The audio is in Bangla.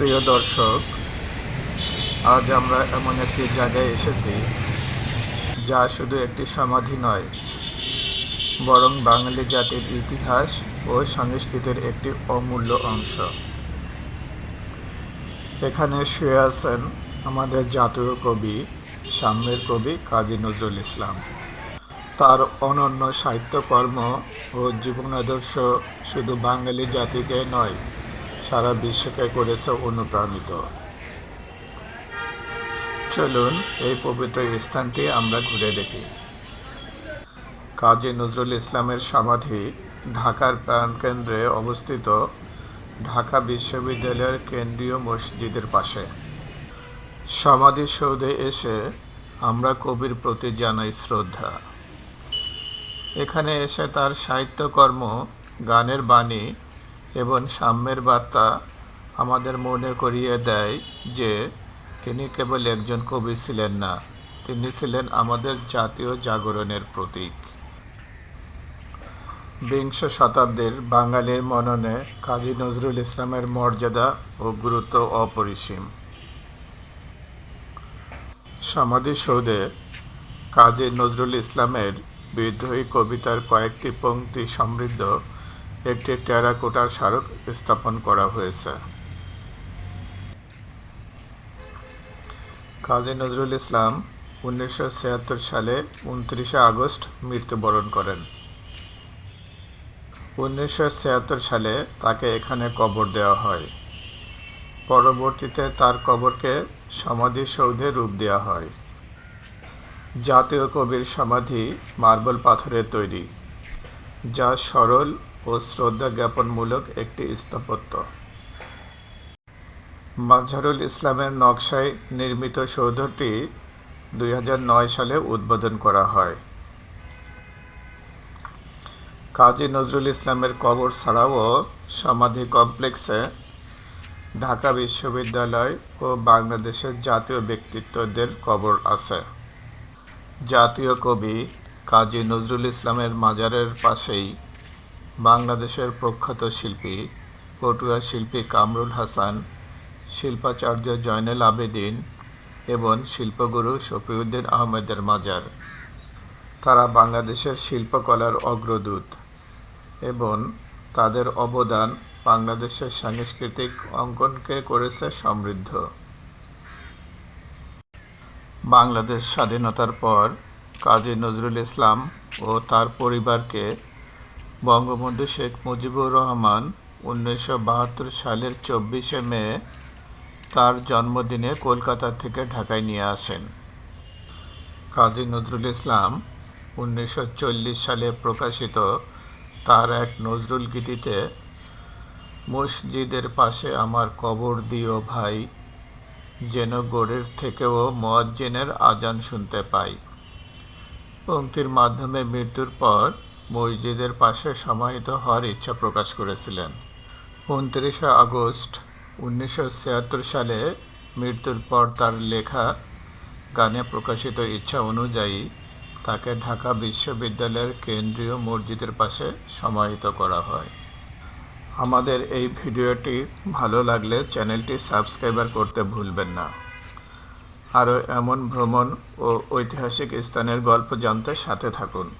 প্রিয় দর্শক, আজ আমরা এমন একটি জায়গায় এসেছি যা শুধু একটি সমাধি নয়, বরং বাঙালি জাতির ইতিহাস ও সংস্কৃতির একটি অমূল্য অংশ। এখানে শুয়ে আছেন আমাদের জাতীয় কবি, সাম্যের কবি কাজী নজরুল ইসলাম। তার অনন্য সাহিত্যকর্ম ও জীবনাদর্শ শুধু বাঙালি জাতিকে নয় সারা বিশ্বকে করেছে অনুপ্রাণিত। চলুন এই পবিত্র স্থানটি আমরা ঘুরে দেখি। কাজী নজরুল ইসলামের সমাধি ঢাকার প্রাণকেন্দ্রে অবস্থিত ঢাকা বিশ্ববিদ্যালয়ের কেন্দ্রীয় মসজিদের পাশে। সমাধিসৌধে এসে আমরা কবির প্রতি জানাই শ্রদ্ধা। এখানে এসে তার সাহিত্যকর্ম, গানের বাণী এবং সাম্যের বার্তা আমাদের মনে করিয়ে দেয় যে, তিনি কেবল একজন কবি ছিলেন না, তিনি ছিলেন আমাদের জাতীয় জাগরণের প্রতীক। বিংশ শতাব্দীর বাঙালির মননে কাজী নজরুল ইসলামের মর্যাদা ও গুরুত্ব অপরিসীম। সমাধিসৌধে কাজী নজরুল ইসলামের বিদ্রোহী কবিতার কয়েকটি পংক্তি সমৃদ্ধ একটি টেরাকোটার স্মারক স্থাপন করা হয়েছে। কাজী নজরুল ইসলাম উনিশশো ছিয়াত্তর সালে উনত্রিশে আগস্ট মৃত্যুবরণ করেন। উনিশশো ছিয়াত্তর সালে তাকে এখানে কবর দেওয়া হয়। পরবর্তীতে তার কবরকে সমাধিসৌধে রূপ দেওয়া হয়। জাতীয় কবির সমাধি মার্বেল পাথরের তৈরি, যা সরল ও শ্রদ্ধা জ্ঞাপনমূলক একটি স্থাপত্য। মাজহারুল ইসলামের নকশায় নির্মিত সৌধটি দুই সালে উদ্বোধন করা হয়। কাজী নজরুল ইসলামের কবর ছাড়াও সমাধি কমপ্লেক্সে ঢাকা বিশ্ববিদ্যালয় ও বাংলাদেশের জাতীয় ব্যক্তিত্বদের কবর আছে। জাতীয় কবি কাজী নজরুল ইসলামের মাজারের পাশেই বাংলাদেশের প্রখ্যাত শিল্পী পটুয়া শিল্পী কামরুল হাসান, শিল্পাচার্য জয়নুল আবেদিন এবং শিল্পগুরু শফিউদ্দিন আহমেদের মাজার। তারা বাংলাদেশের শিল্পকলার অগ্রদূত এবং তাদের অবদান বাংলাদেশের সাংস্কৃতিক অঙ্কনকে করেছে সমৃদ্ধ। বাংলাদেশ স্বাধীনতার পর কাজী নজরুল ইসলাম ও তার পরিবারকে বঙ্গবন্ধু শেখ মুজিবুর রহমান উনিশশো বাহাত্তর সালের চব্বিশে মে তার জন্মদিনে কলকাতা থেকে ঢাকায় নিয়ে আসেন। কাজী নজরুল ইসলাম উনিশশো চল্লিশ সালে প্রকাশিত তার এক নজরুল গীতিতে, মসজিদের পাশে আমার কবর দিও ভাই, যেন গোড়ের থেকেও মোয়াজ্জিনের আজান শুনতে পাই। পংক্তির মাধ্যমে মৃত্যুর পর মসজিদের পাশে সমাহিত হওয়ার ইচ্ছা প্রকাশ করেছিলেন। উনত্রিশে আগস্ট উনিশশো ছিয়াত্তর সালে মৃত্যুর পর তার লেখা, গানে প্রকাশিত ইচ্ছা অনুযায়ী তাকে ঢাকা বিশ্ববিদ্যালয়ের কেন্দ্রীয় মসজিদের পাশে সমাহিত করা হয়। আমাদের এই ভিডিওটি ভালো লাগলে চ্যানেলটি সাবস্ক্রাইবার করতে ভুলবেন না। আরও এমন ভ্রমণ ও ঐতিহাসিক স্থানের গল্প জানতে সাথে থাকুন।